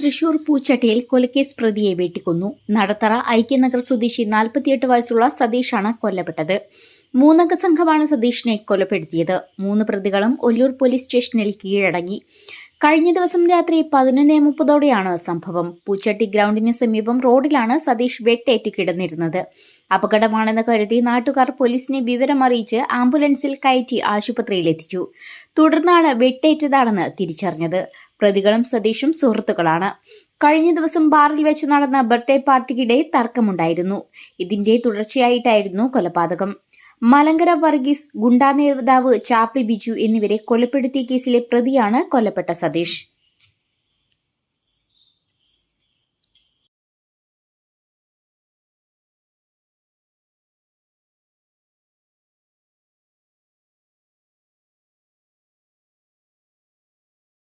തൃശൂർ പൂച്ചട്ടിയിൽ കൊലക്കേസ് പ്രതിയെ വെട്ടിക്കൊന്നു. നടത്തറ ഐക്യനഗർ സ്വദേശി നാൽപ്പത്തിയെട്ട് വയസ്സുള്ള സതീഷാണ് കൊല്ലപ്പെട്ടത്. മൂന്നംഗ സംഘമാണ് സതീഷിനെ കൊലപ്പെടുത്തിയത്. മൂന്ന് പ്രതികളും ഒല്ലൂർ പോലീസ് സ്റ്റേഷനിൽ കീഴടങ്ങി. കഴിഞ്ഞ ദിവസം രാത്രി പതിനൊന്ന് മുപ്പതോടെയാണ് സംഭവം. പൂച്ചട്ടി ഗ്രൗണ്ടിന് സമീപം റോഡിലാണ് സതീഷ് വെട്ടേറ്റ് കിടന്നിരുന്നത്. അപകടമാണെന്ന് കരുതി നാട്ടുകാർ പോലീസിനെ വിവരമറിയിച്ച് ആംബുലൻസിൽ കയറ്റി ആശുപത്രിയിൽ എത്തിച്ചു. തുടർന്നാണ് വെട്ടേറ്റതാണെന്ന് തിരിച്ചറിഞ്ഞത്. പ്രതികളും സതീഷും സുഹൃത്തുക്കളാണ്. കഴിഞ്ഞ ദിവസം ബാറിൽ വെച്ച് നടന്ന ബർത്ത്ഡേ പാർട്ടിക്കിടെ തർക്കമുണ്ടായിരുന്നു. ഇതിന്റെ തുടർച്ചയായിട്ടായിരുന്നു കൊലപാതകം. മലങ്കര വർഗീസ് ഗുണ്ടാ നേതാവ് ചാപ്പി ബിജു എന്നിവരെ കൊലപ്പെടുത്തിയ കേസിലെ പ്രതിയാണ് കൊല്ലപ്പെട്ട സതീഷ്.